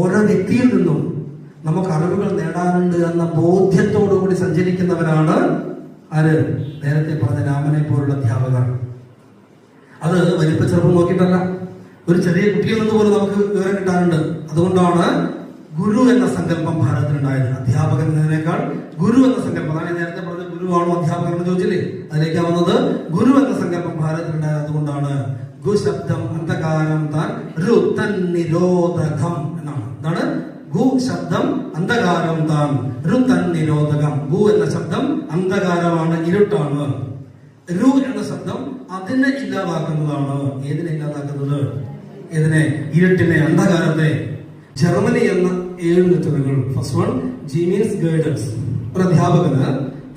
ഓരോ വ്യക്തിയിൽ നിന്നും നമുക്ക് അറിവുകൾ നേടാനുണ്ട് എന്ന ബോധ്യത്തോടു കൂടി സഞ്ചരിക്കുന്നവരാണ് ആര്? നേരത്തെ പറഞ്ഞ രാമനെ പോലുള്ള അധ്യാപകർ. അത് വലിപ്പ ചെറുപ്പം നോക്കിയിട്ടല്ല. ഒരു ചെറിയ കുട്ടിയിൽ നിന്ന് പോലും നമുക്ക് വിവരം കിട്ടാനുണ്ട്. അതുകൊണ്ടാണ് ഗുരു എന്ന സങ്കല്പം ഭാരതത്തിനുണ്ടായത് അധ്യാപകൻ എന്നതിനേക്കാൾ ഗുരു എന്ന സങ്കല്പം. അതാണ് നേരത്തെ പറഞ്ഞ ഗുരുവാണോ അധ്യാപകൻ എന്ന് ചോദിച്ചില്ലേ? അതിലേക്കാവുന്നത് ഗുരു എന്ന സങ്കല്പം ഭാരതത്തിനുണ്ടായത് അതുകൊണ്ടാണ് ഗു ശബ്ദം അന്ധകാരം താൻ ഋതൻ നിരോധകം എന്നാണ്. എന്താണ്? ഗു ശബ്ദം അന്ധകാരം താൻ ഋതൻ നിരോധകം. ഗു എന്ന ശബ്ദം അന്ധകാരമാണ് ഇരുട്ടാണ്. രു എന്ന ശബ്ദം അതിനെ ഇല്ലാതാക്കുന്നതാണ്. ഏതിനെ ഇല്ലാതാക്കുന്നത്? ഏതിനെ? ഇരുട്ടിനെ അന്ധകാരത്തെ. ജർമ്മനി എന്ന ഏഴ് ലെറ്ററുകൾ. ഫസ്റ്റ് വൺ ജീനിയസ് ഗൈഡൻസ് ഒരു അധ്യാപകന്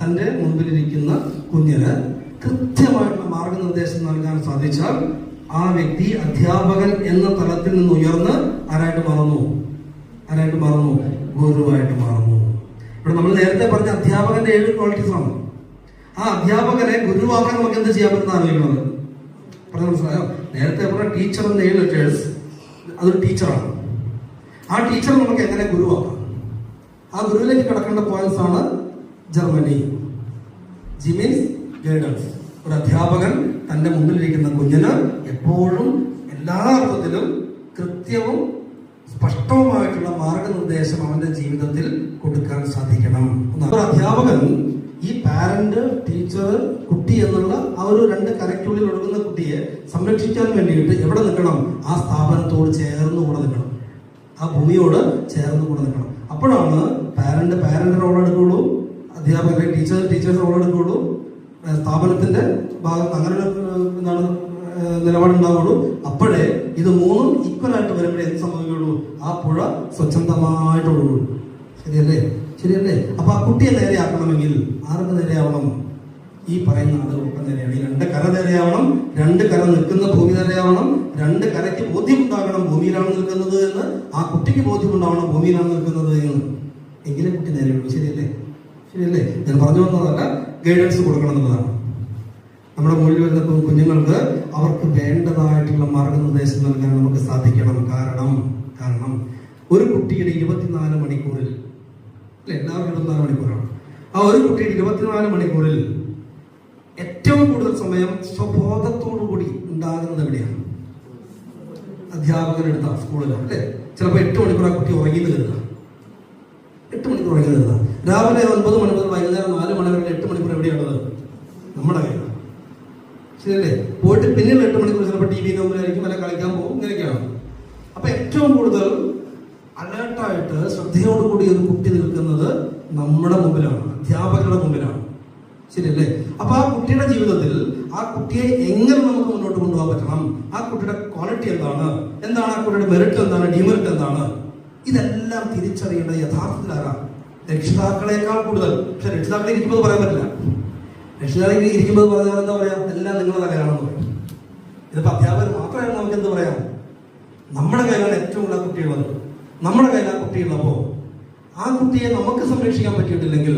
തന്റെ മുൻപിലിരിക്കുന്ന കുഞ്ഞിന് കൃത്യമായിട്ടുള്ള മാർഗനിർദ്ദേശം നൽകാൻ സാധിച്ചാൽ ആ വ്യക്തി അധ്യാപകൻ എന്ന തലത്തിൽ നിന്ന് ഉയർന്ന് ആരായിട്ട് മാറുന്നു? ആരായിട്ട് മാറുന്നു? ഗുരുവായിട്ട് മാറുന്നു. ഇവിടെ നമ്മൾ നേരത്തെ പറഞ്ഞ അധ്യാപകന്റെ ഏഴ് ക്വാളിറ്റീസ് ആണ്. ആ അധ്യാപകനെ ഗുരുവാക്കാൻ നമുക്ക് എന്ത് ചെയ്യാൻ പറ്റുന്ന ആലോചിക്കുന്നത്? പറഞ്ഞ മനസ്സിലായോ? നേരത്തെ പറഞ്ഞ ടീച്ചർ എന്ന ഏഴ് ലെറ്റേഴ്സ് അതൊരു ടീച്ചറാണ് ആ ടീച്ചർ നമുക്ക് എങ്ങനെ ഗുരുവാക്കാം? ആ ഗുരുവിലേക്ക് കിടക്കേണ്ട പോയിന്റ്സ് ആണ് ജർമ്മനി. ജി മീൻസ് ഗൈഡൻസ് ഒരു അധ്യാപകൻ തന്റെ മുന്നിലിരിക്കുന്ന കുഞ്ഞിന് എപ്പോഴും എല്ലാ അർത്ഥത്തിലും കൃത്യവും സ്പഷ്ടവുമായിട്ടുള്ള മാർഗനിർദ്ദേശം അവന്റെ ജീവിതത്തിൽ കൊടുക്കാൻ സാധിക്കണം. ഒരു അധ്യാപകൻ ഈ പാരന്റ് ടീച്ചർ കുട്ടി എന്നുള്ള ആ ഒരു രണ്ട് കരയ്ക്കുള്ളിൽ ഒഴുകുന്ന കുട്ടിയെ സംരക്ഷിക്കാൻ വേണ്ടിയിട്ട് എവിടെ നിൽക്കണം? ആ സ്ഥാപനത്തോട് ചേർന്ന് കൂടെ നിൽക്കണം. ആ ഭൂമിയോട് ചേർന്ന് കൂടെ നിൽക്കണം. അപ്പോഴാണ് പാരന്റ് പാരന്റ് റോൾ എടുക്കുള്ളൂ അധ്യാപകരെ ടീച്ചർ ടീച്ചർ റോൾ എടുക്കുള്ളൂ സ്ഥാപനത്തിന്റെ ഭാഗത്ത് അങ്ങനെ എന്താണ് നിലപാടുണ്ടാവുള്ളൂ. അപ്പോഴേ ഇത് മൂന്നും ഈക്വൽ ആയിട്ട് വരുമ്പോഴേ എന്ത് സംഭവിക്കുള്ളൂ ആ പുഴ സ്വച്ഛന്തമായിട്ട് ഒഴുകുള്ളൂ ശരിയല്ലേ? ശരിയല്ലേ? അപ്പൊ ആ കുട്ടിയെ നേരെയാക്കണമെങ്കിൽ ആർക്ക് നേരെയാവണം? ഈ പറയുന്ന ആളുകളൊക്കെ നേരെയാണ്. ഈ രണ്ട് കര നേരെയാവണം രണ്ട് കര നിൽക്കുന്ന ഭൂമി നേരെയാവണം രണ്ട് കരയ്ക്ക് ബോധ്യമുണ്ടാകണം ഭൂമിയിലാണ് നിൽക്കുന്നത് എന്ന് ആ കുട്ടിക്ക് ബോധ്യമുണ്ടാവണം ഭൂമിയിലാണ് നിൽക്കുന്നത് എന്ന്. എങ്കിലേ കുട്ടി നേരെയുള്ളൂ. ശരിയല്ലേ? ശരിയല്ലേ? ഞാൻ പറഞ്ഞു വന്നതല്ല ഗൈഡൻസ് കൊടുക്കണം എന്നുള്ളതാണ്. നമ്മുടെ മുകളിൽ വരുന്ന കുഞ്ഞുങ്ങൾക്ക് അവർക്ക് വേണ്ടതായിട്ടുള്ള മാർഗനിർദ്ദേശം നൽകാൻ നമുക്ക് സാധിക്കണം. കാരണം കാരണം ഒരു കുട്ടിയുടെ ഇരുപത്തിനാല് മണിക്കൂറിൽ അല്ലെ എല്ലാവരും ഇരുപത്തിനാല് മണിക്കൂറാണ്. ആ ഒരു കുട്ടിയുടെ ഇരുപത്തിനാല് മണിക്കൂറിൽ ഏറ്റവും കൂടുതൽ സമയം സ്വബോധത്തോടു കൂടി ഉണ്ടാകുന്നത് എവിടെയാണ്? അധ്യാപകരെടുത്ത സ്കൂളിലാണ് അല്ലേ? ചിലപ്പോൾ എട്ട് മണിക്കൂർ ആ കുട്ടി ഉറങ്ങിയെന്ന് കരുതാം. എട്ട് മണിക്കൂർ ഉറങ്ങി കരുതാം. രാവിലെ ഒൻപത് മണി മുതൽ വൈകുന്നേരം നാല് മണി വരെ എട്ട് മണിക്കൂർ എവിടെയാണുള്ളത്? നമ്മുടെ കയ്യിലാണ് ശരിയല്ലേ? പോയിട്ട് പിന്നീട് എട്ട് മണിക്കൂർ ചിലപ്പോൾ ടി വി മുമ്പിലായിരിക്കും അല്ല കളിക്കാൻ പോകും ഇങ്ങനെയൊക്കെയാണ്. അപ്പൊ ഏറ്റവും കൂടുതൽ അലേർട്ടായിട്ട് ശ്രദ്ധയോടുകൂടി ഒരു കുട്ടി നിൽക്കുന്നത് നമ്മുടെ മുമ്പിലാണ് അധ്യാപകരുടെ മുമ്പിലാണ്. ശരിയല്ലേ? അപ്പൊ ആ കുട്ടിയുടെ ജീവിതത്തിൽ ആ കുട്ടിയെ എങ്ങനെ നമുക്ക് മുന്നോട്ട് കൊണ്ടുപോകാൻ പറ്റണം? ആ കുട്ടിയുടെ ക്വാളിറ്റി എന്താണ്? എന്താണ് ആ കുട്ടിയുടെ മെറിറ്റ് എന്താണ്? ഡിമെറിറ്റ് എന്താണ്? ഇതെല്ലാം തിരിച്ചറിയേണ്ടത് യഥാർത്ഥത്തിൽ ആരാ രക്ഷിതാക്കളെക്കാൾ കൂടുതൽ. പക്ഷെ രക്ഷിതാക്കളെ ഇരിക്കുമ്പോൾ പറയാൻ പറ്റില്ല. രക്ഷിതാക്കളെ ഇരിക്കുമ്പോൾ പറഞ്ഞാൽ എന്താ പറയാ? എല്ലാം നിങ്ങളുടെ കലയാണെന്ന് പറയും. ഇതിപ്പോ അധ്യാപകർ മാത്രമാണ് നമുക്ക് എന്ത് പറയാം? നമ്മുടെ കയ്യിലാണ് ഏറ്റവും കൂടുതൽ കുട്ടിയുള്ളത് നമ്മുടെ കയ്യിൽ ആ ആ കുട്ടിയെ നമുക്ക് സംരക്ഷിക്കാൻ പറ്റിയിട്ടില്ലെങ്കിൽ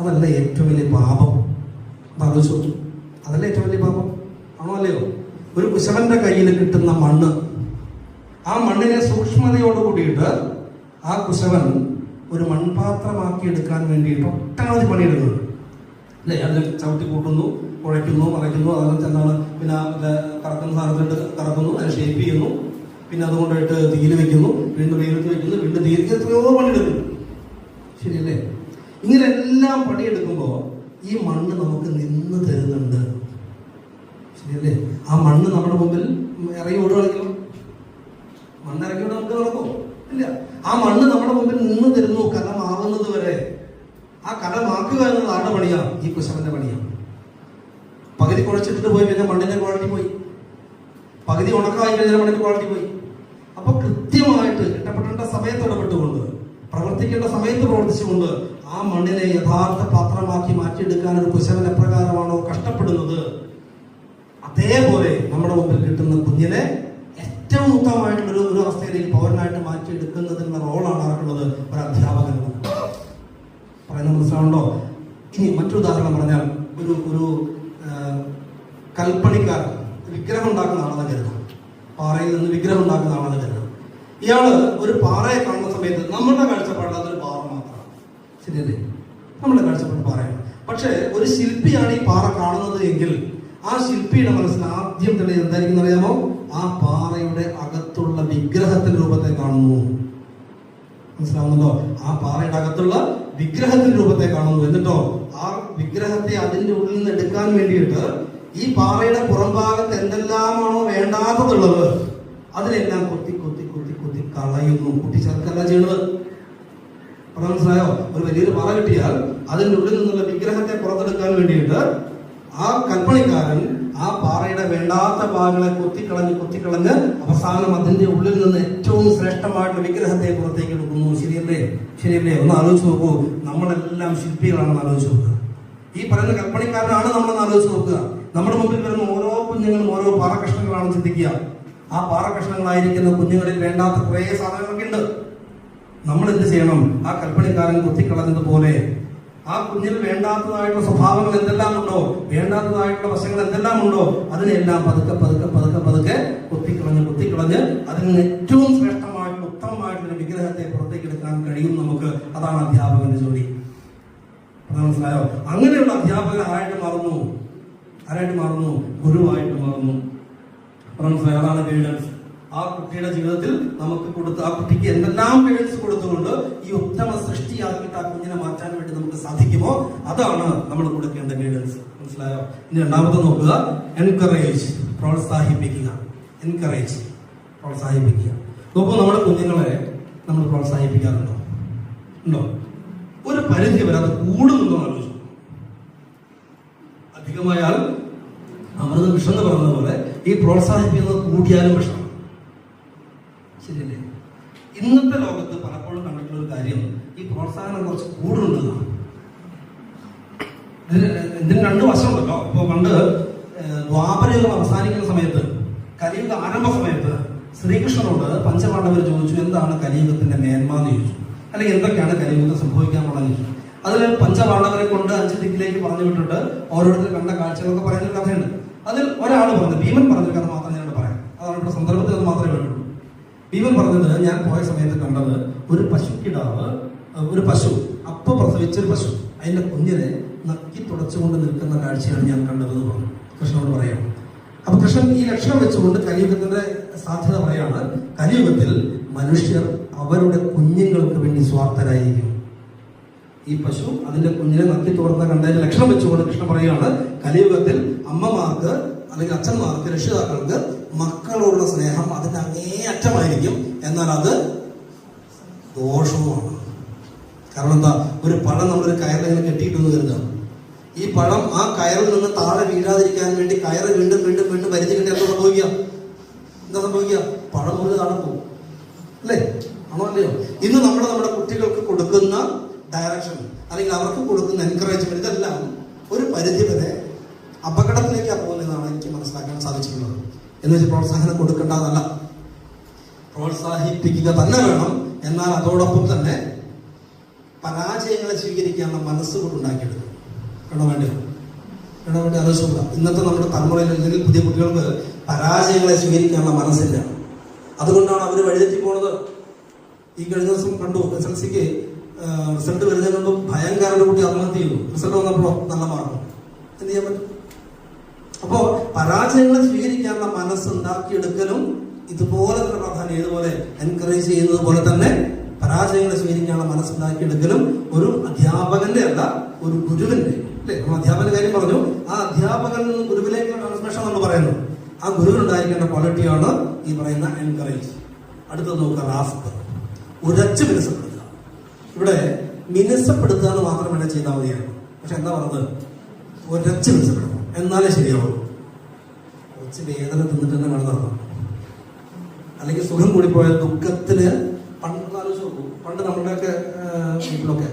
അതല്ല ഏറ്റവും വലിയ പാപം. ആലോചിച്ചു അതല്ല ഏറ്റവും വലിയ പാപം. ആണോ അല്ലയോ? ഒരു കുശവന്റെ കയ്യിൽ കിട്ടുന്ന മണ്ണ്. ആ മണ്ണിനെ സൂക്ഷ്മതയോട് കൂടിയിട്ട് ആ കുശവൻ ഒരു മൺപാത്രമാക്കി എടുക്കാൻ വേണ്ടിയിട്ട് ഒട്ടനവധി പണിയെടുക്കുന്നുണ്ട്. അല്ലേ? അത് ചവിട്ടി കൂട്ടുന്നു കുഴയ്ക്കുന്നു മറയ്ക്കുന്നു അതെല്ലാം ചെന്നാണ് പിന്നെ അത് കറക്കുന്ന സാധനത്തിലിട്ട് കറക്കുന്നു അതിനെ ഷേപ്പ് ചെയ്യുന്നു. പിന്നെ അതുകൊണ്ടായിട്ട് തീയിൽ വെക്കുന്നു വീണ്ടും വെയിലത്ത് വെക്കുന്നു വീണ്ടും തീയിൽ എത്രയോ പണിയെടുക്കുന്നു. ശരിയല്ലേ? ഇങ്ങനെ എല്ലാം പണിയെടുക്കുമ്പോൾ ഈ മണ്ണ് നമുക്ക് നിന്ന് തരുന്നുണ്ട്. ശരിയല്ലേ? ആ മണ്ണ് നമ്മുടെ മുമ്പിൽ ഇറങ്ങി ഓടുകയാണെങ്കിലും മണ്ണ് ഇറങ്ങി നമുക്ക് നടക്കും. ഇല്ല. ആ മണ്ണ് നമ്മുടെ മുമ്പിൽ നിന്ന് തരുന്നു കലമാവുന്നത് വരെ. ആ കലമാക്കുക എന്നത് ആരുടെ പണിയാണ്? ഈ കുശവന്റെ പണിയാണ്. പകുതി കുഴച്ചിട്ടിട്ട് പോയി പിന്നെ മണ്ണിന്റെ ക്വാളിറ്റി പോയി. പകുതി ഉണക്കായി കഴിഞ്ഞാൽ മണ്ണിന്റെ ക്വാളിറ്റി പോയി. അപ്പൊ കൃത്യമായിട്ട് ഇടപെടേണ്ട സമയത്ത് ഇടപെട്ടുകൊണ്ട് പ്രവർത്തിക്കേണ്ട സമയത്ത് പ്രവർത്തിച്ചുകൊണ്ട് ആ മണ്ണിനെ യഥാർത്ഥ പാത്രമാക്കി മാറ്റിയെടുക്കാൻ ഒരു കുശവൻ എപ്രകാരമാണോ കഷ്ടപ്പെടുന്നത് അതേപോലെ നമ്മുടെ മുമ്പിൽ കിട്ടുന്ന കുഞ്ഞിനെ ഏറ്റവും ഉത്തമമായിട്ടുള്ള ഒരു അവസ്ഥയിലേക്ക് പൗരനായിട്ട് മാറ്റിയെടുക്കുന്നതിനുള്ള റോളാണ് ആർക്കുള്ളത് ഒരു അധ്യാപകൻ. പറയുന്നത് മനസ്സിലാവുണ്ടോ ഇനി മറ്റൊരു ഉദാഹരണം പറഞ്ഞാൽ ഒരു ഒരു കൽപ്പണിക്കാരൻ വിഗ്രഹം ഉണ്ടാക്കുന്ന ആളെന്ന് കരുതാം. പാറയിൽ നിന്ന് വിഗ്രഹം ഉണ്ടാക്കുന്ന ആളെന്ന് കരുതാം. ഇയാൾ ഒരു പാറയെ കാണുന്ന സമയത്ത് നമ്മുടെ കാഴ്ചപ്പാടിൽ അതൊരു പാറ മാത്രമാണ്. ശരിയല്ലേ? നമ്മുടെ കാഴ്ചപ്പാട് പാറയാണ്. പക്ഷേ ഒരു ശില്പിയാണ് ഈ പാറ കാണുന്നത് എങ്കിൽ ആ ശില്പിയുടെ മനസ്സിൽ ആദ്യം തന്നെ എന്തായിരിക്കും അറിയാമോ? ആ പാറയുടെ അകത്തുള്ള വിഗ്രഹത്തിന്റെ രൂപത്തെ കാണുന്നു. മനസ്സിലാവുന്നുണ്ടോ? ആ പാറയുടെ അകത്തുള്ള വിഗ്രഹത്തിന്റെ രൂപത്തെ കാണുന്നു. എന്നിട്ടോ ആ വിഗ്രഹത്തെ അതിന്റെ ഉള്ളിൽ നിന്ന് എടുക്കാൻ വേണ്ടിയിട്ട് ഈ പാറയുടെ പുറംഭാഗത്ത് എന്തെല്ലാമാണോ വേണ്ടാത്തതുള്ളത് അതിനെല്ലാം കൊത്തി കൊത്തി കൊത്തി കൊത്തി കളയുന്നു. കുട്ടിച്ചേർക്കല്ല ചെയ്യുന്നത് അപ്പൊ മനസ്സിലായോ? ഒരു വലിയൊരു പാറ കിട്ടിയാൽ അതിന്റെ ഉള്ളിൽ നിന്നുള്ള വിഗ്രഹത്തെ പുറത്തെടുക്കാൻ വേണ്ടിയിട്ട് ആ കൽപ്പണിക്കാരൻ ആ പാറയുടെ വേണ്ടാത്ത ഭാഗങ്ങളെ കൊത്തിക്കളഞ്ഞ് കൊത്തിക്കളഞ്ഞ് അവസാനം അതിന്റെ ഉള്ളിൽ നിന്ന് ഏറ്റവും ശ്രേഷ്ഠമായിട്ടുള്ള വിഗ്രഹത്തെ പുറത്തേക്ക് എടുക്കുന്നു. ശരിയല്ലേ? ശരിയല്ലേ? ഒന്ന് ആലോചിച്ച് നോക്കൂ. നമ്മളെല്ലാം ശില്പികളാണെന്ന് ആലോചിച്ച് നോക്കുക. ഈ പറയുന്ന കൽപ്പണിക്കാരനാണ് നമ്മളെന്ന് ആലോചിച്ച് നോക്കുക. നമ്മുടെ മുമ്പിൽ വരുന്ന ഓരോ കുഞ്ഞുങ്ങളും ഓരോ പാറകഷ്ണങ്ങളാണ് ചിന്തിക്കുക. ആ പാറകഷ്ണങ്ങളായിരിക്കുന്ന കുഞ്ഞുങ്ങളിൽ വേണ്ടാത്ത കുറേ സാധനങ്ങളൊക്കെ ഉണ്ട്. നമ്മൾ എന്ത് ചെയ്യണം? ആ കൽപ്പണിക്കാരൻ കുത്തിക്കളഞ്ഞതുപോലെ ആ കുഞ്ഞിൽ വേണ്ടാത്തതായിട്ടുള്ള സ്വഭാവങ്ങൾ എന്തെല്ലാം ഉണ്ടോ? വേണ്ടാത്തതായിട്ടുള്ള വശങ്ങൾ എന്തെല്ലാം ഉണ്ടോ? അതിനെല്ലാം പതുക്കെ പതുക്കെ പതുക്കെ പതുക്കെ കുത്തിക്കളഞ്ഞ് കുത്തിക്കളഞ്ഞ് അതിൽ നിന്ന് ഏറ്റവും ശ്രേഷ്ഠമായിട്ടുള്ള ഉത്തമമായിട്ടുള്ള വിഗ്രഹത്തെ പുറത്തേക്ക് എടുക്കാൻ കഴിയും നമുക്ക്. അതാണ് അധ്യാപകന്റെ ജോലി. മനസ്സിലായോ? അങ്ങനെയുള്ള അധ്യാപകൻ ആരായിട്ട് മാറുന്നു? ആരായിട്ട് മാറുന്നു? ഗുരുവായിട്ട് മാറുന്നു. മനസ്സിലായോ? അതാണ് ഗൈഡൻസ്. ആ കുട്ടിയുടെ ജീവിതത്തിൽ നമുക്ക് കൊടുത്ത് ആ കുട്ടിക്ക് എന്തെല്ലാം പേഴ്സ് കൊടുത്തുകൊണ്ട് ഈ ഉത്തമ സൃഷ്ടിയാക്കിയിട്ട് ആ കുഞ്ഞിനെ മാറ്റാൻ വേണ്ടി നമുക്ക് സാധിക്കുമോ? അതാണ് നമ്മൾ കൊടുക്കേണ്ട ഗൈഡൻസ് മനസ്സിലായോ? ഇനി രണ്ടാമത്തെ നോക്കുക. എൻകറേജ് പ്രോത്സാഹിപ്പിക്കുക. എൻകറേജ് പ്രോത്സാഹിപ്പിക്കുക. നോക്കൂ നമ്മുടെ കുഞ്ഞുങ്ങളെ നമ്മൾ പ്രോത്സാഹിപ്പിക്കാറുണ്ടോ? ഉണ്ടോ? ഒരു പരിധി വരെ അത് കൂടുന്നുണ്ടോ ആലോചിച്ചു. അധികമായാൽ അമൃത വിഷം എന്ന് പറഞ്ഞതുപോലെ ഈ പ്രോത്സാഹിപ്പിക്കുന്നത് കൂടിയാലും വിഷം ശരിയല്ലേ? ഇന്നത്തെ ലോകത്ത് പലപ്പോഴും കണ്ടിട്ടുള്ള ഒരു കാര്യം ഈ പ്രോത്സാഹനം കുറച്ച് കൂടുതലുള്ളതാണ് ഇതിന് രണ്ട് വശമുണ്ടല്ലോ ഇപ്പൊ പണ്ട് ദ്വാപരയുഗം അവസാനിക്കുന്ന സമയത്ത് കലിയുഗ ആരംഭ സമയത്ത് ശ്രീകൃഷ്ണനോട് പഞ്ചപാണ്ഡവർ ചോദിച്ചു എന്താണ് കലിയുഗത്തിന്റെ മേന്മ എന്ന് ചോദിച്ചു? അല്ലെങ്കിൽ എന്തൊക്കെയാണ് കലിയുഗത്തിൽ സംഭവിക്കാൻ പോകുന്നത് ചോദിച്ചു. അതിൽ പഞ്ചപാണ്ഡവരെ കൊണ്ട് അഞ്ച് ദിക്കിലേക്ക് പറഞ്ഞു വിട്ടിട്ട് ഓരോരുത്തർ കണ്ട കാഴ്ചകളൊക്കെ പറയുന്ന കഥയുണ്ട്. അതിൽ ഒരാൾ പറഞ്ഞു ഭീമൻ പറഞ്ഞൊരു കഥ മാത്രം ഞാനിവിടെ പറയാം. അതാണ് ഇവിടെ സന്ദർഭത്തിൽ അത് മാത്രമേ വേണ്ടുള്ളൂ ഭീമൻ പറഞ്ഞത് ഞാൻ പോയ സമയത്ത് കണ്ടത് ഒരു പശുക്കിടാവ് ഒരു പശു അപ്പ പ്രസവിച്ചൊരു പശു. അതിന്റെ കുഞ്ഞിനെ നക്കി തുടച്ചുകൊണ്ട് നിൽക്കുന്ന കാഴ്ചയാണ് ഞാൻ കണ്ടത് എന്ന് പറഞ്ഞു. കൃഷ്ണനോട് പറയാം. അപ്പൊ കൃഷ്ണൻ ഈ ലക്ഷണം വെച്ചുകൊണ്ട് കലിയുഗത്തിന്റെ സാധ്യത പറയാണ്. കലിയുഗത്തിൽ മനുഷ്യർ അവരുടെ കുഞ്ഞുങ്ങൾക്ക് വേണ്ടി സ്വാർത്ഥരായിരിക്കും. ഈ പശു അതിന്റെ കുഞ്ഞിനെ നക്കി തുറന്ന കണ്ടതിന്റെ ലക്ഷണം വെച്ചുകൊണ്ട് കൃഷ്ണൻ പറയുകയാണ് കലിയുഗത്തിൽ അമ്മമാർക്ക് അല്ലെങ്കിൽ അച്ഛന്മാർക്ക് രക്ഷിതാക്കൾക്ക് മക്കളോടുള്ള സ്നേഹം അതിന്റെ അങ്ങേയറ്റമായിരിക്കും എന്നാൽ അത് ദോഷവുമാണ്. കാരണം എന്താ? ഒരു പഴം നമ്മളൊരു കയറിൽ കെട്ടിയിട്ടെന്ന് കരുതാം. ഈ പഴം ആ കയറിൽ നിന്ന് താഴെ വീഴാതിരിക്കാൻ വേണ്ടി കയറ് വീണ്ടും വീണ്ടും വീണ്ടും വലിച്ചു കിട്ടി എന്താ സംഭവിക്കുക? എന്താ സംഭവിക്കുക? പഴം ഒരു താഴെ പോകും. അല്ലേ? ആണോ അല്ലയോ? ഇന്ന് നമ്മൾ നമ്മുടെ കുട്ടികൾക്ക് കൊടുക്കുന്ന ഡയറക്ഷൻ അല്ലെങ്കിൽ അവർക്ക് കൊടുക്കുന്ന എൻകറേജ്മെന്റ് ഇതെല്ലാം ഒരു പരിധി വരെ അപകടത്തിലേക്കാണ് എന്ന് വെച്ച് പ്രോത്സാഹനം കൊടുക്കേണ്ടതല്ല. പ്രോത്സാഹിപ്പിക്കുക തന്നെ വേണം. എന്നാൽ അതോടൊപ്പം തന്നെ പരാജയങ്ങളെ സ്വീകരിക്കാനുള്ള മനസ്സ് കൂടെ ഉണ്ടാക്കിയെടുക്കും വേണോ വേണ്ടയോ? വേണോ വേണ്ടി ആലോചിക്കുക ഇന്നത്തെ നമ്മുടെ തലമുറയിൽ അല്ലെങ്കിൽ പുതിയ കുട്ടികൾക്ക് പരാജയങ്ങളെ സ്വീകരിക്കാനുള്ള മനസ്സില്ല. അതുകൊണ്ടാണ് അവർ വഴിതെറ്റി പോണത്. ഈ കഴിഞ്ഞ ദിവസം കണ്ടു എസ് എൽ സിക്ക് റിസൾട്ട് വരുന്നതിന് ഭയങ്കര കുട്ടി ആത്മഹത്യ ചെയ്തു. റിസൾട്ട് വന്നപ്പോഴോ? നല്ല മാർക്ക് എന്ത് ചെയ്യാൻ പറ്റും? അപ്പോ പരാജയങ്ങളെ സ്വീകരിക്കാനുള്ള മനസ്സ് ഉണ്ടാക്കിയെടുക്കലും ഇതുപോലെ തന്നെ പ്രാധാന്യം ഏതുപോലെ എൻകറേജ് ചെയ്യുന്നത് പോലെ തന്നെ പരാജയങ്ങളെ സ്വീകരിക്കാനുള്ള മനസ്സുണ്ടാക്കിയെടുക്കലും ഒരു അധ്യാപകന്റെ അല്ല ഒരു ഗുരുവിന്റെ. അല്ലെ? അധ്യാപകന്റെ കാര്യം പറഞ്ഞു. ആ അധ്യാപകൻ ഗുരുവിലേക്ക് ഗുരുവിലേക്കുള്ള ട്രാൻസ്മിഷൻ എന്ന് പറയുന്നു. ആ ഗുരുവിനുണ്ടായിരിക്കേണ്ട ക്വാളിറ്റിയാണ് ഈ പറയുന്ന എൻകറേജ് അടുത്തത് നോക്കുക റാഫ്റ്റ് ഉരച്ച് മിനുസപ്പെടുത്തുക. ഇവിടെ മിനുസപ്പെടുത്തുക എന്ന് മാത്രം ചെയ്താൽ മതിയാണ് പക്ഷെ എന്താ പറഞ്ഞത്? ഉരച്ച് മിനുസപ്പെടുത്തണം എന്നാലേ ശരിയാവുള്ളൂ കുറച്ച് വേദന തിന്നിട്ട് തന്നെ വേണം നടത്തണം അല്ലെങ്കിൽ സുഖം കൂടിപ്പോയ ദുഃഖത്തിന് പണ്ട് ആലോചിച്ച് നോക്കൂ. പണ്ട് നമ്മുടെയൊക്കെ വീട്ടിലൊക്കെ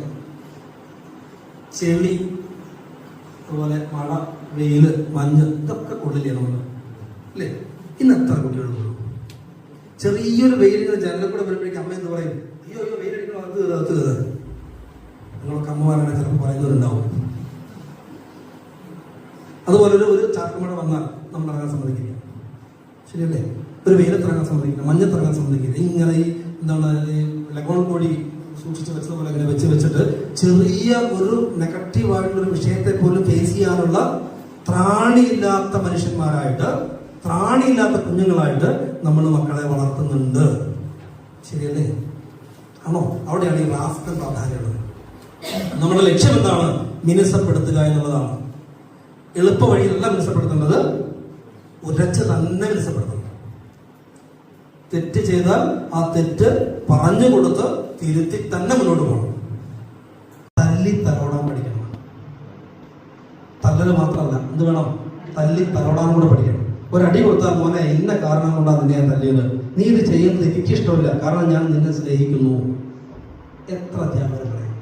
ചെളി അതുപോലെ മഴ വെയിൽ മഞ്ഞ് ഇതൊക്കെ കൊള്ളില്ലേ നമ്മൾ അല്ലേ ഇന്ന് എത്ര കുട്ടികളുള്ളൂ ചെറിയൊരു വെയിലിങ്ങനെ ജനലിൽ കൂടെ വരുമ്പോഴേക്കും അമ്മ എന്ന് പറയും? അയ്യോ അയ്യോ വെയിലടിക്കണം? അത് അത് നിങ്ങളൊക്കെ അമ്മമാരാണ് ചിലപ്പോൾ പറയുന്നവരുണ്ടാവും. അതുപോലെ ഒരു ഒരു ചാർക്കുമഴ വന്നാൽ നമ്മൾ ഇറങ്ങാൻ സമ്മതിക്കില്ല. ശരിയല്ലേ? ഒരു വെയിലത്തിറങ്ങാൻ സമ്മതിക്കില്ല മഞ്ഞത്തിറങ്ങാൻ സമ്മതിക്കില്ല. ഇങ്ങനെ ഈ എന്താണ് ലഗോൺ കോടി സൂക്ഷിച്ച് വെച്ചതുപോലെ ഇങ്ങനെ വെച്ച് വെച്ചിട്ട് ചെറിയ ഒരു നെഗറ്റീവായിട്ടുള്ള ഒരു വിഷയത്തെ പോലും ഫേസ് ചെയ്യാനുള്ള ത്രാണിയില്ലാത്ത മനുഷ്യന്മാരായിട്ട് ത്രാണിയില്ലാത്ത കുഞ്ഞുങ്ങളായിട്ട് നമ്മൾ മക്കളെ വളർത്തുന്നുണ്ട്. ശരിയല്ലേ? ആണോ? അവിടെയാണ് ഈ റാഫ്റ്റർ പ്രാധാന്യമുള്ളത് നമ്മുടെ ലക്ഷ്യം എന്താണ് മിനുസപ്പെടുത്തുക എന്നുള്ളതാണ്. എളുപ്പ വഴിയിലല്ല മിനുസപ്പെടുത്തേണ്ടത് ഉരച്ച് തന്നെ മിനുസപ്പെടുത്തണം തെറ്റ് ചെയ്താൽ ആ തെറ്റ് പറഞ്ഞു കൊടുത്ത് തിരുത്തി തന്നെ മുന്നോട്ട് പോകണം. തല്ലി തലോടാൻ പഠിക്കണം. തല്ലല് മാത്രമല്ല എന്ത് വേണം? തല്ലി തലോടാൻ കൂടെ പഠിക്കണം. ഒരടി കൊടുത്താൽ മോനെ ഇന്ന കാരണം കൊണ്ടാണ് നിന്നെ ഞാൻ തല്ലിയത്? നീ ഇത് ചെയ്യുന്നത് എനിക്കിഷ്ടമില്ല കാരണം ഞാൻ നിന്നെ സ്നേഹിക്കുന്നു. എത്ര അധ്യാപകർ പറയും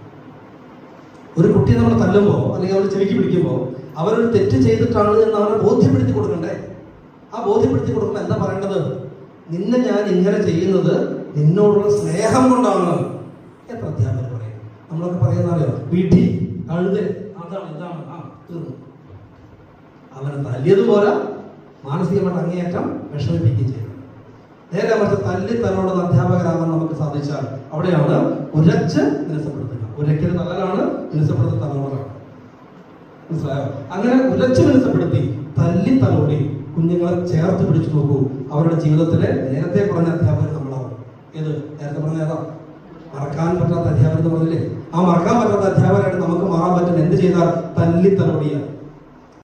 ഒരു കുട്ടിയെ നമ്മൾ തല്ലുമ്പോൾ അല്ലെങ്കിൽ അവൾ ചെവിക്ക് പിടിക്കുമ്പോൾ അവരൊരു തെറ്റ് ചെയ്തിട്ടാണ് എന്ന് അവരെ ബോധ്യപ്പെടുത്തി കൊടുക്കണ്ടേ? ആ ബോധ്യപ്പെടുത്തി കൊടുക്കുമ്പോൾ എന്താ പറയേണ്ടത്? നിന്നെ ഞാൻ ഇങ്ങനെ ചെയ്യുന്നത് നിന്നോടുള്ള സ്നേഹം കൊണ്ടാണ് എത്ര അധ്യാപകർ പറയും. നമ്മളൊക്കെ പറയുന്നറിയോ വിധി കഴുത് അതാണ് ഇതാണ്. ആ തീർന്നു. അവനെ തല്ലിയത് പോരാ മാനസികമായിട്ട് അങ്ങേയറ്റം വിഷമിപ്പിക്കുകയും ചെയ്യും നേരെ മറിച്ച് തല്ലി തലോട് അധ്യാപകരാകാൻ നമുക്ക് സാധിച്ചാൽ അവിടെയാണ് ഉരച്ച് നിരസപ്പെടുത്തുക ഉരയ്ക്കൽ തലകളാണ് മിനുസപ്പെടുത്തി തലോടാണ് മനസ്സിലായോ? അങ്ങനെ ഉലച്ചു മനസ്സപ്പെടുത്തി തല്ലി തലോടി കുഞ്ഞുങ്ങളെ ചേർത്ത് പിടിച്ചു നോക്കൂ. അവരുടെ ജീവിതത്തിലെ നേരത്തെ പറഞ്ഞ അധ്യാപകർ നമ്മളാവും. ഏത്? നേരത്തെ പറഞ്ഞ ഏതാ? മറക്കാൻ പറ്റാത്ത അധ്യാപകർ എന്ന് പറഞ്ഞില്ലേ? ആ മറക്കാൻ പറ്റാത്ത അധ്യാപകരായിട്ട് നമുക്ക് മാറാൻ പറ്റും. എന്ത് ചെയ്താൽ? തല്ലി തലോടിയ.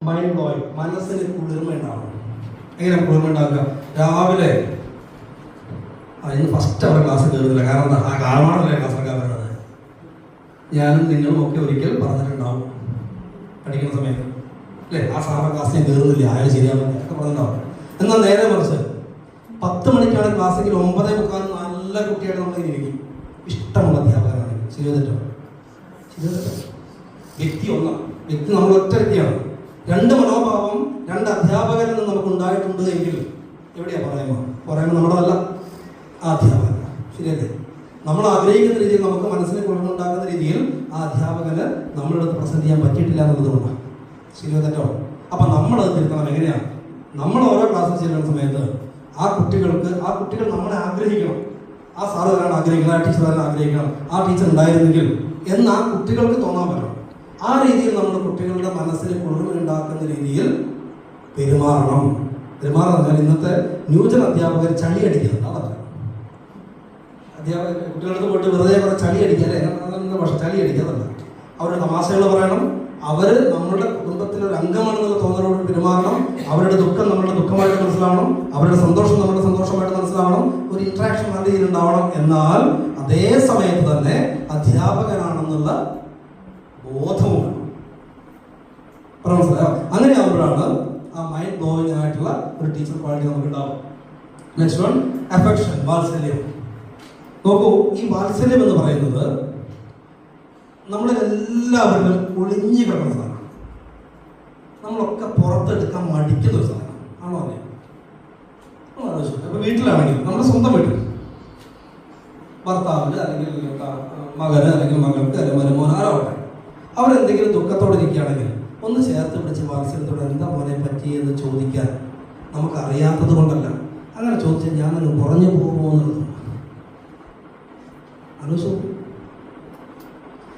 മൈൻഡ് ബ്ലോയിങ് മനസ്സിന് കുളിർമ ഉണ്ടാവും. എങ്ങനെ കുളിർമ ഉണ്ടാവുക? രാവിലെ അതിന് ഫസ്റ്റ് അവരുടെ ക്ലാസ് കയറുന്നില്ല കാരണം ആ കാലമാണല്ലേ ക്ലാസ്സൊക്കെ വരുന്നത് ഞാനും നിങ്ങളും ഒക്കെ ഒരിക്കൽ പറഞ്ഞിട്ടുണ്ടാവും. പഠിക്കുന്ന സമയത്ത്. അല്ലേ? ആ സാറിന്റെ ക്ലാസ് ഞാൻ കയറുന്നില്ല ആരും ശരിയാവുന്നില്ല ഒക്കെ പറഞ്ഞിട്ടുണ്ടാവും എന്നാൽ നേരെ മറിച്ച് പത്ത് മണിക്കാണ് ക്ലാസ്സെങ്കിൽ ഒമ്പതേ മുക്കാൽ നല്ല കുട്ടിയായിട്ട് നമ്മൾ ഇരിക്കും. ഇഷ്ടമുള്ള അധ്യാപകരാണ്. ശരിയോ വ്യക്തി ഒന്നാണ്. വ്യക്തി നമ്മൾ ഒറ്റ വ്യക്തിയാണ്. രണ്ട് മനോഭാവം രണ്ട് അധ്യാപകരിൽ നിന്ന് നമുക്ക് ഉണ്ടായിട്ടുണ്ട് എങ്കിൽ എവിടെയാ പറയുമ്പോൾ പറയുമ്പോൾ നമ്മുടെതല്ല ആ അധ്യാപകൻ. ശരിയല്ലേ? നമ്മൾ ആഗ്രഹിക്കുന്ന രീതിയിൽ നമുക്ക് മനസ്സിന് കുഴപ്പമുണ്ടാക്കുന്ന രീതിയിൽ ആ അധ്യാപകന് നമ്മളെടുത്ത് പ്രസന്റ് ചെയ്യാൻ പറ്റിയിട്ടില്ല എന്നുള്ളതുകൊണ്ടാണ് ശരിയോ തെറ്റോ? അപ്പൊ നമ്മൾ അത് തിരുത്തണം എങ്ങനെയാണ് നമ്മൾ ഓരോ ക്ലാസ്സിൽ ചെല്ലുന്ന സമയത്ത് ആ കുട്ടികൾക്ക് ആ കുട്ടികൾ നമ്മളെ ആഗ്രഹിക്കണം. ആ സാറ് വരാൻ ആഗ്രഹിക്കണം ആ ടീച്ചർ തന്നെ ആഗ്രഹിക്കണം ആ ടീച്ചർ ഉണ്ടായിരുന്നെങ്കിൽ എന്ന് ആ കുട്ടികൾക്ക് തോന്നാൻ പറ്റണം ആ രീതിയിൽ നമ്മൾ കുട്ടികളുടെ മനസ്സിന് കുളിർമയുണ്ടാക്കുന്ന രീതിയിൽ പെരുമാറണം. എന്നാൽ ഇന്നത്തെ ന്യൂജൻ അധ്യാപകർ ചളി അടിക്കുന്നുണ്ട് അതല്ല അധ്യാപകർ കുട്ടികളുടെ പോയിട്ട് വെറുതെ കുറെ ചളി അടിക്കാതെ അതെന്താ പക്ഷെ ചളി അടിക്കാതല്ല അവരുടെ തമാശകൾ പറയണം. അവർ നമ്മുടെ കുടുംബത്തിലെ ഒരു അംഗമാണെന്നുള്ള തോന്നലോട് പെരുമാറണം. അവരുടെ ദുഃഖം നമ്മുടെ ദുഃഖമായിട്ട് മനസ്സിലാവണം. അവരുടെ സന്തോഷം നമ്മുടെ സന്തോഷമായിട്ട് മനസ്സിലാവണം. ഒരു ഇൻട്രാക്ഷൻ നല്ല രീതിയിൽ ഉണ്ടാവണം. എന്നാൽ അതേ സമയത്ത് തന്നെ അധ്യാപകനാണെന്നുള്ള ബോധവും. പറഞ്ഞ അങ്ങനെ ആ മൈൻഡ് ബ്ലോയിങ് ആയിട്ടുള്ള ഒരു ടീച്ചർ ക്വാളിറ്റി നമുക്ക് ഉണ്ടാവും നെക്സ്റ്റ് വൺ അഫെക്ഷൻ വാത്സല്യം. നോക്കൂ ഈ വാത്സല്യം എന്ന് പറയുന്നത് നമ്മളെല്ലാവരും ഒളിഞ്ഞു കിടന്ന സാധനം. നമ്മളൊക്കെ പുറത്തെടുക്കാൻ മടിക്കുന്ന ഒരു സാധനം. ആണോ അല്ലേ? അപ്പൊ വീട്ടിലാണെങ്കിൽ നമ്മുടെ സ്വന്തം വീട്ടിൽ ഭർത്താവിന് അല്ലെങ്കിൽ മകന് അല്ലെങ്കിൽ മകൾക്ക് അല്ലെങ്കിൽ മരുമോൻ ആരാവട്ടെ. അവരെന്തെങ്കിലും ദുഃഖത്തോടെ ഇരിക്കുകയാണെങ്കിൽ ഒന്ന് ചേർത്ത് പിടിച്ച് വാത്സല്യത്തോടെ എന്താ മോനെ പറ്റിയെന്ന് ചോദിക്കാൻ നമുക്ക് അറിയാത്തത് കൊണ്ടല്ല. അങ്ങനെ ചോദിച്ചാൽ ഞാൻ അങ്ങ് കുറഞ്ഞു പോകുമോ എന്നുള്ളത് നോക്കൂ.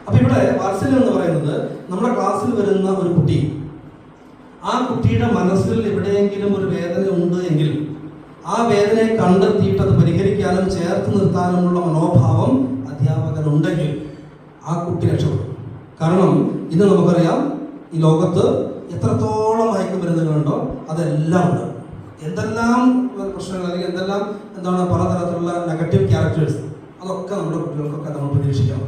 അപ്പൊ ഇവിടെ വാത്സല്യം എന്ന് പറയുന്നത് നമ്മുടെ ക്ലാസ്സിൽ വരുന്ന ഒരു കുട്ടി. ആ കുട്ടിയുടെ മനസ്സിൽ എവിടെയെങ്കിലും ഒരു വേദന ഉണ്ട് എങ്കിൽ ആ വേദനയെ കണ്ടെത്തിയിട്ട് അത് പരിഹരിക്കാനും ചേർത്ത് നിർത്താനുമുള്ള മനോഭാവം അധ്യാപകനുണ്ടെങ്കിൽ ആ കുട്ടി രക്ഷപ്പെടും. കാരണം ഇന്ന് നമുക്കറിയാം ഈ ലോകത്ത് എത്രത്തോളം മയക്കുമരുന്നുകളുണ്ടോ അതെല്ലാം ഉണ്ട്. എന്തെല്ലാം പ്രശ്നങ്ങൾ അല്ലെങ്കിൽ എന്തെല്ലാം എന്താണ് പലതരത്തിലുള്ള നെഗറ്റീവ് ക്യാരക്ടേഴ്സ് അതൊക്കെ നമ്മുടെ കുട്ടികൾക്കൊക്കെ നമ്മൾ പ്രതീക്ഷിക്കണം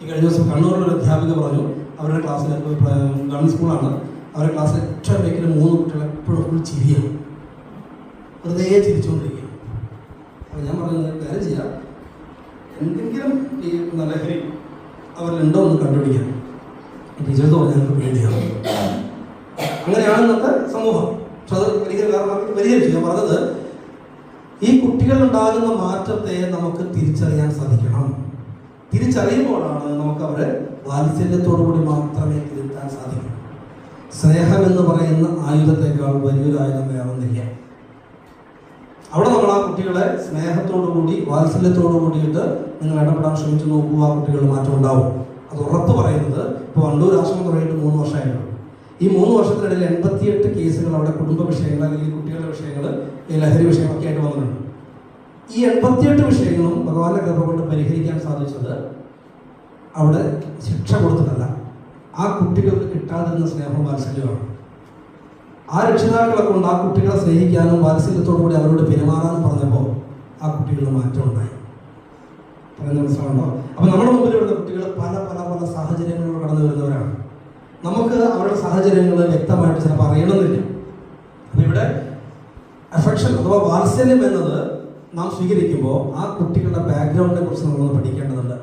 ഈ കഴിഞ്ഞ ദിവസം കണ്ണൂരിലൊരു അധ്യാപിക പറഞ്ഞു അവരുടെ ക്ലാസ്സിൽ ഗവൺമെന്റ് സ്കൂളാണ്. അവരുടെ ക്ലാസ്സിൽ ഏറ്റവും വേക്കിൽ മൂന്ന് കുട്ടികൾ എപ്പോഴും ഫുൾ ചിരിയാണ്. വെറുതെ ചിരിച്ചുകൊണ്ടിരിക്കുക അപ്പോൾ ഞാൻ പറഞ്ഞത് കാര്യം ചെയ്യാം. എന്തെങ്കിലും ഈ ലഹരി അവരിലുണ്ടോ എന്ന് കണ്ടുപിടിക്കാം. ടീച്ചേഴ്സ് പറഞ്ഞാൽ പേടിയാണ് അങ്ങനെയാണ് ഇന്നത്തെ സമൂഹം. പക്ഷെ അത് പരിഹരി വേറെ പരിഹരിച്ചു ഞാൻ പറഞ്ഞത് ഈ കുട്ടികൾ ഉണ്ടാകുന്ന മാറ്റത്തെ നമുക്ക് തിരിച്ചറിയാൻ സാധിക്കണം. തിരിച്ചറിയുമ്പോഴാണ് നമുക്ക് അവരെ വാത്സല്യത്തോടു കൂടി മാത്രമേ തിരുത്താൻ സാധിക്കൂ. സ്നേഹം എന്ന് പറയുന്ന ആയുധത്തെക്കാൾ വലിയൊരു ആയുധം വേണമെന്നില്ല. അവിടെ നമ്മൾ ആ കുട്ടികളെ സ്നേഹത്തോടു കൂടി വാത്സല്യത്തോടു കൂടിയിട്ട് നിങ്ങൾ ഇടപെടാൻ ശ്രമിച്ചു നോക്കുക ആ കുട്ടികൾ മാറ്റം ഉണ്ടാവും. അത് ഉറപ്പ് പറയുന്നത് ഇപ്പോൾ വണ്ടൂർ ആശ്രമം തുടങ്ങിയിട്ട് മൂന്ന് വർഷമായിരുന്നു ഈ മൂന്ന് വർഷത്തിനിടയിൽ എൺപത്തിയെട്ട് കേസുകൾ അവിടെ കുടുംബ വിഷയങ്ങൾ അല്ലെങ്കിൽ കുട്ടികളുടെ വിഷയങ്ങൾ ലഹരി വിഷയമൊക്കെ ആയിട്ട് വന്നിട്ടുണ്ട്. ഈ എൺപത്തിയെട്ട് വിഷയങ്ങളും ഭഗവാന്റെ കൃപ കൊണ്ട് പരിഹരിക്കാൻ സാധിച്ചത് അവിടെ ശിക്ഷ കൊടുത്തിട്ടല്ല. ആ കുട്ടികൾക്ക് കിട്ടാതിരുന്ന സ്നേഹവും വാത്സല്യമാണ് ആ രക്ഷിതാക്കളെ കൊണ്ട് ആ കുട്ടികളെ സ്നേഹിക്കാനും വാത്സല്യത്തോടു കൂടി അവരോട് പെരുമാറാനും പറഞ്ഞപ്പോൾ ആ കുട്ടികളിൽ മാറ്റം ഉണ്ടായി. പറയുന്ന മനസ്സിലാണോ അപ്പം നമ്മുടെ മുമ്പിലുള്ള കുട്ടികൾ പല പല പല സാഹചര്യങ്ങളിലൂടെ കടന്നു വരുന്നവരാണ്. നമുക്ക് അവരുടെ സാഹചര്യങ്ങൾ വ്യക്തമായിട്ട് ചിലപ്പോൾ അറിയണമെന്നില്ല. അപ്പം ഇവിടെ അഫെക്ഷൻ അഥവാ വാത്സല്യം എന്നത് നാം സ്വീകരിക്കുമ്പോൾ ആ കുട്ടികളുടെ ബാക്ക്ഗ്രൗണ്ടിനെ കുറിച്ച് നമ്മളൊന്ന് പഠിക്കേണ്ടതുണ്ട്.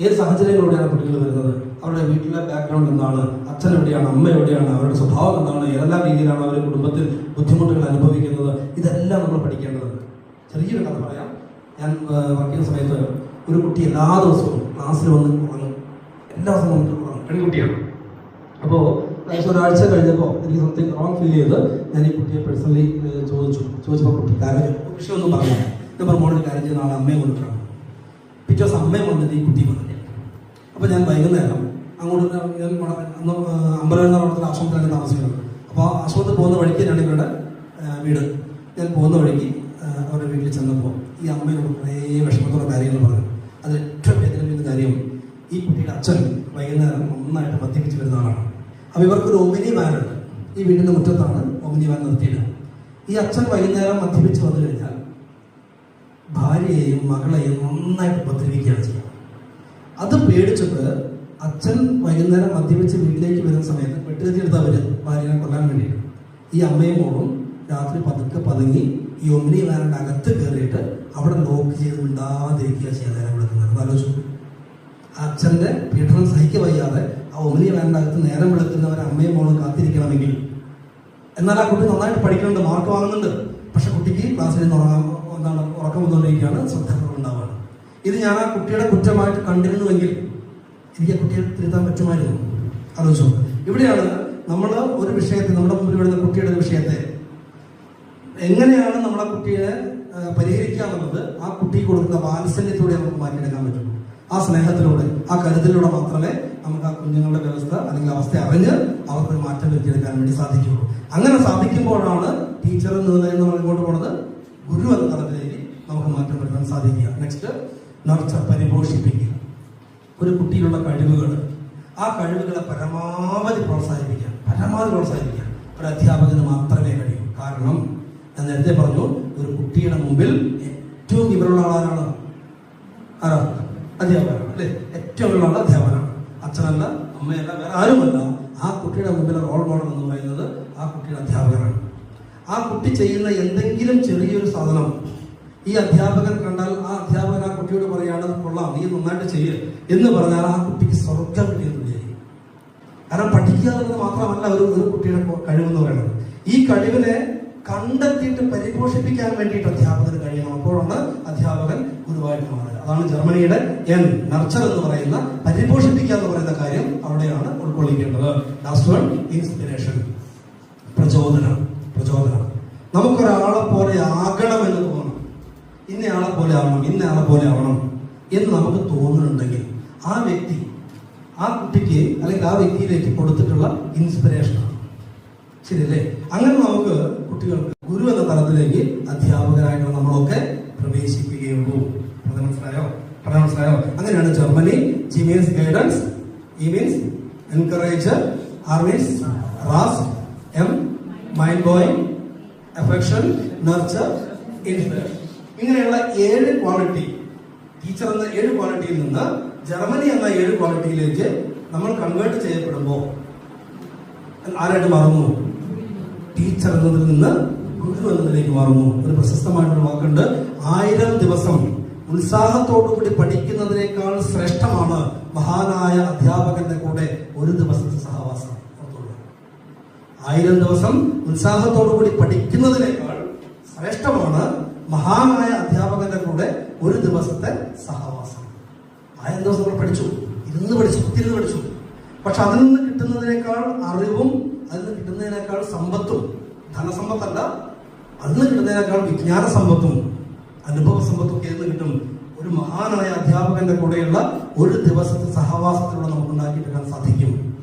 ഏത് സാഹചര്യങ്ങളിലൂടെയാണ് കുട്ടികൾ വരുന്നത്? അവരുടെ വീട്ടിലെ ബാക്ക്ഗ്രൗണ്ട് എന്താണ്? അച്ഛൻ എവിടെയാണ്? അമ്മ എവിടെയാണ്? അവരുടെ സ്വഭാവം എന്താണ്? ഏതെല്ലാം രീതിയിലാണ് അവർ കുടുംബത്തിൽ ബുദ്ധിമുട്ടുകൾ അനുഭവിക്കുന്നത്? ഇതെല്ലാം നമ്മൾ പഠിക്കേണ്ടതുണ്ട്. ചെറിയൊരു കഥ പറയാം. ഞാൻ വർക്ക് ചെയ്യുന്ന സമയത്ത് ഒരു കുട്ടി എല്ലാ ദിവസവും ക്ലാസ്സിൽ വന്ന് ഉറങ്ങും. എല്ലാ ദിവസവും വന്നിട്ട് ഉറങ്ങും. പെൺകുട്ടിയാണ്? അപ്പോൾ ഏകദേശം ഒരാഴ്ച കഴിഞ്ഞപ്പോൾ എനിക്ക് സംതിങ് റോങ് ഫീൽ ചെയ്ത് ഞാൻ ഈ കുട്ടിയെ പേഴ്സണലി ചോദിച്ചു. ചോദിച്ചപ്പോൾ കുട്ടി കരഞ്ഞു വിഷയമൊന്നും പറഞ്ഞു മോളിൽ കാര്യം ചെയ്ത് നാളെ അമ്മയെ കൊണ്ടിട്ടാണ് പിറ്റേ ദിവസം അമ്മയെ കൊണ്ടിട്ട് ഈ കുട്ടി വന്നിട്ട് അപ്പോൾ ഞാൻ വൈകുന്നേരം അങ്ങോട്ട് അന്ന് അമ്പലം എന്ന ആശ്രമത്തിലാണ് താമസിക്കുന്നത്. അപ്പോൾ ആശ്രമത്തിൽ പോകുന്ന വഴിക്ക് ഞാൻ ഇവരുടെ വീട്. ഞാൻ പോകുന്ന വഴിക്ക് അവരുടെ വീട്ടിൽ ചെന്നപ്പോൾ ഈ അമ്മയോട് കുറേ വിഷമത്തോടെ കാര്യങ്ങൾ പറഞ്ഞു. അതിൽ ഏറ്റവും വേദനിപ്പിക്കുന്ന കാര്യം ഈ കുട്ടിയുടെ അച്ഛൻ വൈകുന്നേരം നന്നായിട്ട് മദ്യപിച്ച് വരുന്ന ആളാണ്. അപ്പോൾ ഇവർക്കൊരു ഒമിനി വാനുണ്ട് ഈ വീടിന്റെ മുറ്റത്താണ് ഒമിനി വാൻ നിർത്തിയിട്ട് ഈ അച്ഛൻ വൈകുന്നേരം മദ്യപിച്ച് വന്നു കഴിഞ്ഞാൽ ഭാര്യയെയും മകളെയും നന്നായിട്ട് ഉപദ്രവിക്കുകയാണ് ചെയ്യുക. അത് പേടിച്ചിട്ട് അച്ഛൻ വൈകുന്നേരം മദ്യപിച്ച് വീട്ടിലേക്ക് വരുന്ന സമയത്ത് വെട്ടുകത്തി എടുത്താൽ വരും ഭാര്യനെ കൊല്ലാൻ വേണ്ടിയിട്ട്. ഈ അമ്മയും മോളും രാത്രി പതുക്കെ പതുങ്ങി ഈ ഒമിനി വാനിന്റെ അകത്ത് കയറിയിട്ട് അവിടെ ലോക്ക് ചെയ്ത് മിണ്ടാതിരിക്കുക ചെയ്യാൻ നേരം വിളിക്കുന്നത് ആലോചിച്ചു. അച്ഛന്റെ പീഡനം സഹിക്ക വയ്യാതെ ആ ഒമിനി വാനിന്റെ അകത്ത് നേരം വിളിക്കുന്നവരെ അമ്മയും മോളും കാത്തിരിക്കണമെങ്കിൽ. എന്നാൽ ആ കുട്ടി നന്നായിട്ട് പഠിക്കുന്നുണ്ട് മാർക്ക് വാങ്ങുന്നുണ്ട്. പക്ഷെ കുട്ടിക്ക് ക്ലാസ്സിൽ നിന്ന് ഉറങ്ങാൻ എന്താണ് ഉറക്കം വന്നുകൊണ്ടിരിക്കുകയാണ് ഉണ്ടാവുക. ഇത് ഞാൻ ആ കുട്ടിയുടെ കുറ്റമായിട്ട് കണ്ടിരുന്നുവെങ്കിൽ എനിക്ക് ആ കുട്ടിയെ തിരുത്താൻ പറ്റുമായിരുന്നു. ആലോചിച്ചു. ഇവിടെയാണ് നമ്മൾ ഒരു വിഷയത്തെ നമ്മുടെ മുമ്പിൽ വരുന്ന കുട്ടിയുടെ വിഷയത്തെ എങ്ങനെയാണ് നമ്മളെ കുട്ടിയെ പരിഹരിക്കാമെന്നത് ആ കുട്ടി കൊടുക്കുന്ന വാത്സല്യത്തോടെ നമുക്ക് മാറ്റിയെടുക്കാൻ പറ്റും. ആ സ്നേഹത്തിലൂടെ ആ കരുതലിലൂടെ മാത്രമേ നമുക്ക് ആ കുഞ്ഞുങ്ങളുടെ വ്യവസ്ഥ അല്ലെങ്കിൽ അവസ്ഥ അറിഞ്ഞ് അവർക്ക് മാറ്റം വരുത്തിയെടുക്കാൻ വേണ്ടി സാധിക്കുകയുള്ളൂ അങ്ങനെ സാധിക്കുമ്പോഴാണ് ടീച്ചർ എന്ന് നമ്മൾ ഇങ്ങോട്ട് പോണത് ഗുരു എന്ന തലത്തിലേക്ക് നമുക്ക് മാറ്റം വരുത്താൻ സാധിക്കുക. നെക്സ്റ്റ് നർച്ചർ പരിപോഷിപ്പിക്കുക. ഒരു കുട്ടിയിലുള്ള കഴിവുകൾ ആ കഴിവുകളെ പരമാവധി പ്രോത്സാഹിപ്പിക്കുക. പരമാവധി പ്രോത്സാഹിപ്പിക്കുക. ഒരു അധ്യാപകന് മാത്രമേ കഴിയൂ. കാരണം ഞാൻ നേരത്തെ പറഞ്ഞു ഒരു കുട്ടിയുടെ മുമ്പിൽ ഏറ്റവും വിവരമുള്ള ആളാരാണ്? ആരാ? അധ്യാപകനാണ് അല്ലേ? ഏറ്റവും ഉള്ള അധ്യാപകനാണ്. അച്ഛനല്ല അമ്മയല്ല വേറെ ആരുമല്ല. ആ കുട്ടിയുടെ മുമ്പിലെ റോൾ മോഡൽ എന്ന് പറയുന്നത് ആ കുട്ടിയുടെ അധ്യാപകനാണ്. ആ കുട്ടി ചെയ്യുന്ന എന്തെങ്കിലും ചെറിയൊരു സാധനം ഈ അധ്യാപകൻ കണ്ടാൽ ആ അധ്യാപകൻ ആ കുട്ടിയോട് പറയാണ് കൊള്ളാം നീ നന്നായിട്ട് ചെയ്യ് എന്ന് പറഞ്ഞാൽ ആ കുട്ടിക്ക് സ്വർഗം കിട്ടിയെന്നില്ലായിരിക്കും കാരണം പഠിക്കുക എന്നത് മാത്രമല്ല ഒരു ഒരു കുട്ടിയുടെ കഴിവെന്ന് പറയുന്നത്. ഈ കഴിവിനെ കണ്ടെത്തിയിട്ട് പരിപോഷിപ്പിക്കാൻ വേണ്ടിയിട്ട് അധ്യാപകന് കഴിയണം. അപ്പോഴാണ് അധ്യാപകൻ ഗുരുവായിട്ട് മാറുക അതാണ് ജർമ്മനിയുടെ എൻ നർച്ചർ എന്ന് പറയുന്ന പരിപോഷിപ്പിക്കുക എന്ന് പറയുന്ന കാര്യം അവിടെയാണ് ഉൾക്കൊള്ളിക്കേണ്ടത്. ലാസ്റ്റ് വൺ ഇൻസ്പിറേഷൻ പ്രചോദനം പ്രചോദനം. നമുക്കൊരാളെ പോലെ ആകണം എന്ന് തോന്നണം. ഇന്നയാളെ പോലെ ആവണം ഇന്നയാളെ പോലെ ആവണം എന്ന് നമുക്ക് തോന്നുന്നുണ്ടെങ്കിൽ ആ വ്യക്തി ആ കുട്ടിക്ക് അല്ലെങ്കിൽ ആ വ്യക്തിയിലേക്ക് കൊടുത്തിട്ടുള്ള ഇൻസ്പിറേഷനാണ് ശരിയല്ലേ? അങ്ങനെ നമുക്ക് കുട്ടികൾക്ക് ഗുരു എന്ന തലത്തിലേക്ക് അധ്യാപകരായിട്ട് നമ്മളൊക്കെ പ്രവേശിക്കുകയുള്ളൂ. മനസ്സിലായോ? പറയാൻ മനസ്സിലായോ? അങ്ങനെയാണ് Germany G means guidance E means encourage R means raise M mind boy affection nurture inspiration ഇങ്ങനെയുള്ള ഏഴ് ക്വാളിറ്റി ടീച്ചർ എന്ന ഏഴ് ക്വാളിറ്റിയിൽ നിന്ന് ജർമ്മനി എന്ന ഏഴ് ക്വാളിറ്റിയിലേക്ക് നമ്മൾ കൺവേർട്ട് ചെയ്യപ്പെടുമ്പോൾ ആരായിട്ട് മാറുന്നു? ടീച്ചർ എന്നതിൽ നിന്ന് ഗുരു എന്നതിലേക്ക് മാറുന്നു. ഒരു പ്രശസ്തമായിട്ടുള്ള വാക്കുണ്ട് ആയിരം ദിവസം. ഉത്സാഹത്തോടുകൂടി പഠിക്കുന്നതിനേക്കാൾ ശ്രേഷ്ഠമാണ് മഹാനായ അധ്യാപകന്റെ കൂടെ ഒരു ദിവസത്തെ സഹവാസം ആയിരം ദിവസം ഉത്സാഹത്തോടുകൂടി പഠിക്കുന്നതിനേക്കാൾ ശ്രേഷ്ഠമാണ് മഹാനായ അധ്യാപകന്റെ കൂടെ ഒരു ദിവസത്തെ സഹവാസം. ആയിരം ദിവസം നമ്മൾ പഠിച്ചു. ഇരുന്ന് പഠിച്ചു കുത്തിരുന്ന് പഠിച്ചു. പക്ഷെ അതിൽ നിന്ന് കിട്ടുന്നതിനേക്കാൾ അറിവും അതിൽ നിന്ന് കിട്ടുന്നതിനേക്കാൾ സമ്പത്തും ധനസമ്പത്തല്ല അതിൽ നിന്ന് കിട്ടുന്നതിനേക്കാൾ വിജ്ഞാന സമ്പത്തും അനുഭവ സമ്പത്തൊക്കെ എന്ന് കിട്ടും. ഒരു മഹാനായ അധ്യാപകന്റെ കൂടെയുള്ള ഒരു ദിവസത്തെ സഹവാസത്തിലൂടെ നമുക്ക് ഉണ്ടാക്കിയെടുക്കാൻ സാധിക്കും.